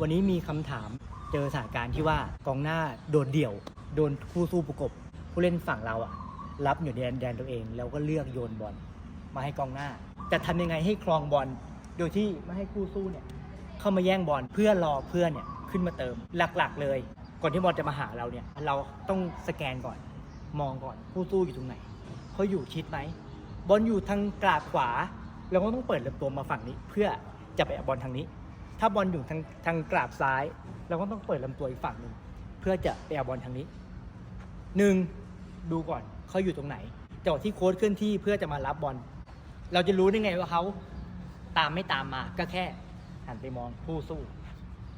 วันนี้มีคำถามเจอสถานการณ์ที่ว่ากองหน้าโดนเดี่ยว โดนคู่สู้ประกบ ผู้เล่นฝั่งเราอะรับอยู่ในแดนตัวเอง แล้วก็เลือกโยนบอลมาให้กองหน้า จะทำยังไงให้ครองบอลโดยที่ไม่ให้คู่สู้เนี่ยเข้ามาแย่งบอลเพื่อรอเพื่อนเนี่ยขึ้นมาเติมหลักๆ เลย ก่อนที่บอลจะมาหาเราเนี่ย เราต้องสแกนก่อน มองก่อนคู่สู้อยู่ตรงไหนเขาอยู่ชิดไหมบอลอยู่ทางกราบขวาเราก็ต้องเปิดลำตัวมาฝั่งนี้ เพื่อจะไปเอาบอลทางนี้ ถ้าบอลอยู่ทางทางกราบซ้ายเราก็ต้องเปิดลำตัวอีกฝั่งหนึ่งเพื่อจะไปเอาบอลทางนี้หนึ่งดูก่อนเขาอยู่ตรงไหนจังหวะที่โค้ชเคลื่อนที่เพื่อจะมารับบอลเราจะรู้ได้ไงว่าเขาตามไม่ตามมาก็แค่หันไปมองผู้สู้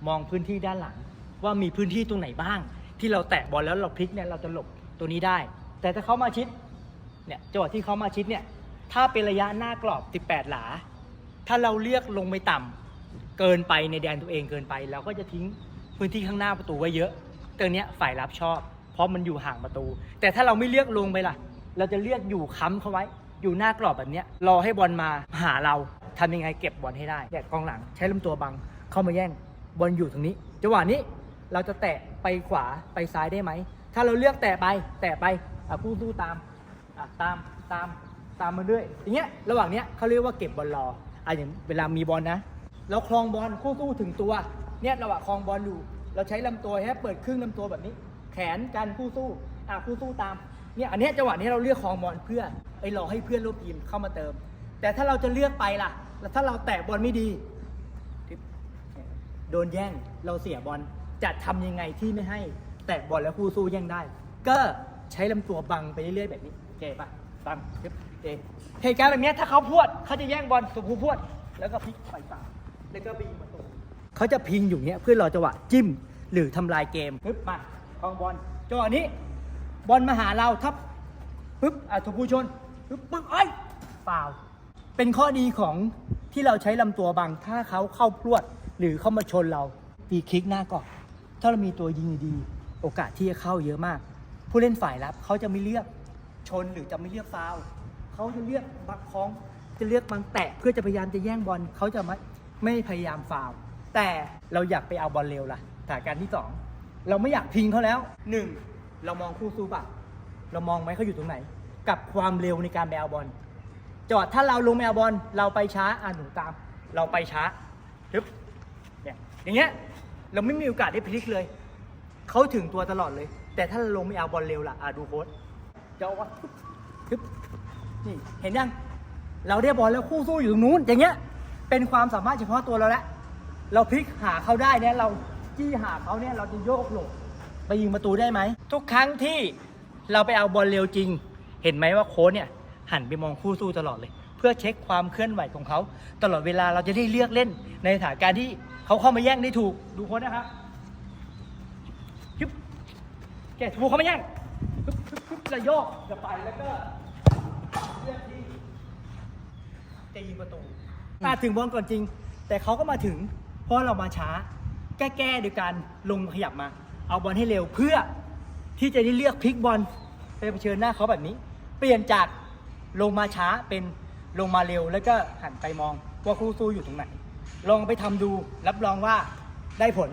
มองพื้นที่ด้านหลัง ว่ามีพื้นที่ตรงไหนบ้าง ที่เราแตะบอลแล้วเราพลิกเนี่ยเราจะหลบตัวนี้ได้ แต่ถ้าเขามาชิดเนี่ยจังหวะที่เขามาชิดเนี่ยถ้าเป็นระยะหน้ากรอบ 18 หลา ถ้าเราเลือกลงไปต่ำ เกินไปในแดนตัวเองเกินไปเราก็จะทิ้งพื้นที่ข้างหน้าประตูไว้เยอะตัวเนี้ยฝ่ายรับชอบ เพราะมันอยู่ห่างประตู แต่ถ้าเราไม่เลือกลงไปล่ะ เราจะเลือกอยู่ค้ำเขาไว้ อยู่หน้ากรอบแบบเนี้ยรอให้บอลมาหาเราทำยังไงเก็บบอลให้ได้เนี่ยกองหลังใช้ลำตัวบังเข้ามาแย่งบอลอยู่ตรงนี้จังหวะนี้เราจะแตะไปขวาไปซ้ายได้ไหม ถ้าเราเลือกแตะไป แตะไปอะผู้สู้ตามอะตามตามตามมาเรื่อยอย่างเงี้ยระหว่างเนี้ยเขาเรียกว่าเก็บบอลรออะอย่างเวลามีบอลนะ เราคลองบอลคู่สู้ถึงตัว เนี่ยเระหว่างคลองบอลอยู่ เราใช้ลำตัวให้เปิดครึ่งลำตัวแบบนี้ แขนกันคู่สู้อะคู่สู้ตาม เนี่ยอันเนี้ยจังหวะนี้เราเลือกคลองบอลเพื่อไอ้รอให้เพื่อนร่วมทีมเข้ามาเติม แต่ถ้าเราจะเลือกไปล่ะ แล้วถ้าเราแตะบอลไม่ดี โดนแย่งเราเสียบอลจะทำยังไงที่ไม่ให้แตะบอลแล้วคู่สู้แย่งได้ ก็ใช้ลำตัวบังไปเรื่อยๆแบบนี้เจ๊ปะบังปึ๊บเจ๊เหตุการณ์แบบเนี้ยถ้าเขาพวดเขาจะแย่งบอลสุภูพวด แล้วก็พลิกไปฝั่ง แล้วก็บิงประตูเขาจะพิงอยู่เนี้ยเพื่อรอจังหวะจิ้มหรือทำลายเกมปึ๊บมาคลองบอลจังหวะนี้ บอลมาหาเราทับปึ๊บอะถูกผู้ชนปึ๊บปึ๊บเอ้เปล่า เป็นข้อดีของที่เราใช้ลำตัวบังถ้าเขาเข้าพรวด หรือเข้ามาชนเราตีคลิกหน้ากรอบถ้าเรามีตัวยิงดี โอกาสที่จะเข้าเยอะมาก ผู้เล่นฝ่ายรับเขาจะไม่เลือกชนหรือจะไม่เลือกฟาวเขาจะเลือกบักคล้องจะเลือกบังแตะเพื่อจะพยายามจะแย่งบอลเขาจะม่ ไม่พยายามฟาวแต่เราอยากไปเอาบอลเร็วล่ะสถานการณ์ที่สองเราไม่อยากทิ้งเขาแล้วหนึ่งเรามองคู่สู้ปะเรามองไหมเขาอยู่ตรงไหน กับความเร็วในการไปเอาบอลจอดถ้าเราลงแมวบอลเราไปช้าอ่าหนูตาม เราไปช้าปึ๊บเนี่ยอย่างเงี้ยเราไม่มีโอกาสได้พลิกเลยเขาถึงตัวตลอดเลย แต่ถ้าเราลงไม่เอาบอลเร็วล่ะอ่าดูโค้ดจะเอาวะปึ๊บทึบนี่เห็นยังเราได้บอลแล้วคู่สู้อยู่ตรงนู้นอย่างเงี้ย เป็นความสามารถเฉพาะตัวเราแล้วเราพลิกหาเขาได้เนี่ยเราจี้หาเขาเนี่ยเราจะโยกหลบไปยิงประตูได้ไหม ทุกครั้งที่เราไปเอาบอลเร็วจริง เห็นไหมว่าโค้ชเนี่ยหันไปมองคู่สู้ตลอดเลย เพื่อเช็คความเคลื่อนไหวของเขา ตลอดเวลาเราจะได้เลือกเล่นในสถานการณ์ที่เขาเข้ามาแย่งได้ถูกดูโค้ชนะครับยึบแกถูกเขามาแย่งปึ๊บปึ๊บปึ๊บแล้วโยกจะไปแล้วก็เลือกที่จะยิงประตู มาถึงบอลก่อนจริง แต่เขาก็มาถึง เพราะเรามาช้า แก้แก้โดยการลงขยับมา เอาบอลให้เร็วเพื่อที่จะได้เลือกพลิกบอลไปเผชิญหน้าเขาแบบนี้ เปลี่ยนจากลงมาช้าเป็นลงมาเร็ว แล้วก็หันไปมองว่าคู่สู้อยู่ตรงไหน ลองไปทำดูรับรองว่าได้ผล